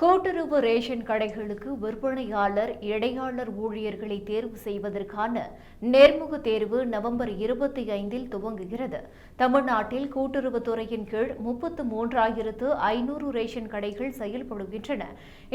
கூட்டுறவு ரேஷன் கடைகளுக்கு விற்பனையாளர் இடையாளர் ஊழியர்களை தேர்வு செய்வதற்கான நேர்முக தேர்வு நவம்பர் இருபத்தி ஐந்தில் துவங்குகிறது. தமிழ்நாட்டில் கூட்டுறவுத்துறையின் கீழ் முப்பத்து மூன்றாயிரத்து ஐநூறு ரேஷன் கடைகள் செயல்படுகின்றன.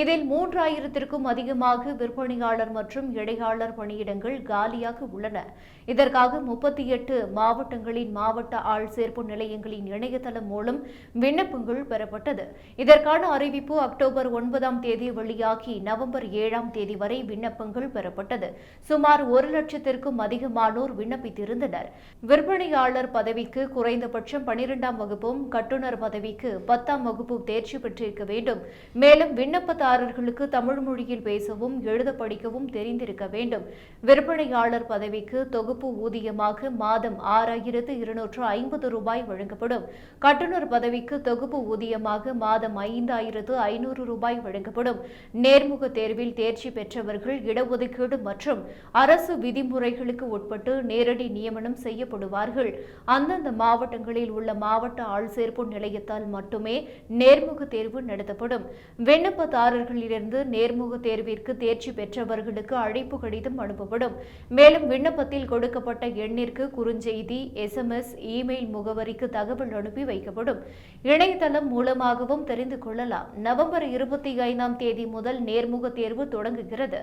இதில் மூன்றாயிரத்திற்கும் அதிகமாக விற்பனையாளர் மற்றும் இடையாளர் பணியிடங்கள் காலியாக உள்ளன. இதற்காக முப்பத்தி எட்டு மாவட்டங்களின் மாவட்ட ஆள் சேர்ப்பு நிலையங்களின் இணையதளம் மூலம் விண்ணப்பங்கள் பெறப்பட்டது. இதற்கான அறிவிப்பு அக்டோபர் ஒன்பதாம் தேதி வெளியாகி நவம்பர் ஏழாம் தேதி வரை விண்ணப்பங்கள் பெறப்பட்டது. சுமார் ஒரு லட்சத்திற்கும் அதிகமானோர் விண்ணப்பித்திருந்தனர். விற்பனையாளர் பதவிக்கு குறைந்தபட்சம் பனிரெண்டாம் வகுப்பும் கட்டுநர் பதவிக்கு பத்தாம் வகுப்பு தேர்ச்சி பெற்றிருக்க வேண்டும். மேலும் விண்ணப்பதாரர்களுக்கு தமிழ் மொழியில் பேசவும் எழுத படிக்கவும் தெரிந்திருக்க வேண்டும். விற்பனையாளர் பதவிக்கு தொகுப்பு ஊதியமாக மாதம் ஆறாயிரத்து இருநூற்று ஐம்பது ரூபாய் வழங்கப்படும். கட்டுநர் பதவிக்கு தொகுப்பு ஊதியமாக மாதம் ஐந்தாயிரத்து ஐநூறு ரூபாய் வழங்கப்படும். நேர்முக தேர்வில் தேர்ச்சி பெற்றவர்கள் இடஒதுக்கீடு மற்றும் அரசு விதிமுறைகளுக்கு உட்பட்டு நேரடி நியமனம் செய்யப்படுவார்கள். அந்தந்த மாவட்டங்களில் உள்ள மாவட்ட ஆள் சேர்ப்பு நிலையத்தால் மட்டுமே நேர்முக தேர்வு நடத்தப்படும். விண்ணப்பதாரர்களிலிருந்து நேர்முக தேர்விற்கு தேர்ச்சி பெற்றவர்களுக்கு அழைப்பு கடிதம் அனுப்பப்படும். மேலும் விண்ணப்பத்தில் கொடுக்கப்பட்ட எண்ணிற்கு குறுஞ்செய்தி எஸ்எம்எஸ் இமெயில் முகவரிக்கு தகவல் அனுப்பி வைக்கப்படும். இணையதளம் மூலமாகவும் தெரிந்து கொள்ளலாம். நவம்பர் இரு இருபத்தி ஐந்தாம் தேதி முதல் நேர்முக தேர்வு தொடங்குகிறது.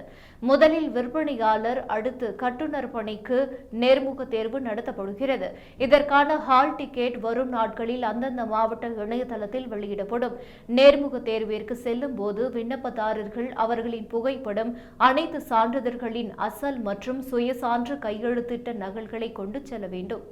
முதலில் விற்பனையாளர் அடுத்து கட்டுநர் பணிக்கு நேர்முக தேர்வு நடத்தப்படுகிறது. இதற்கான ஹால் டிக்கெட் வரும் நாட்களில் அந்தந்த மாவட்ட இணையதளத்தில் வெளியிடப்படும். நேர்முக தேர்விற்கு செல்லும் போது விண்ணப்பதாரர்கள் அவர்களின் புகைப்படம் அனைத்து சான்றிதழ்களின் அசல் மற்றும் சுயசான்று கையெழுத்திட்ட நகல்களை கொண்டு செல்ல வேண்டும்.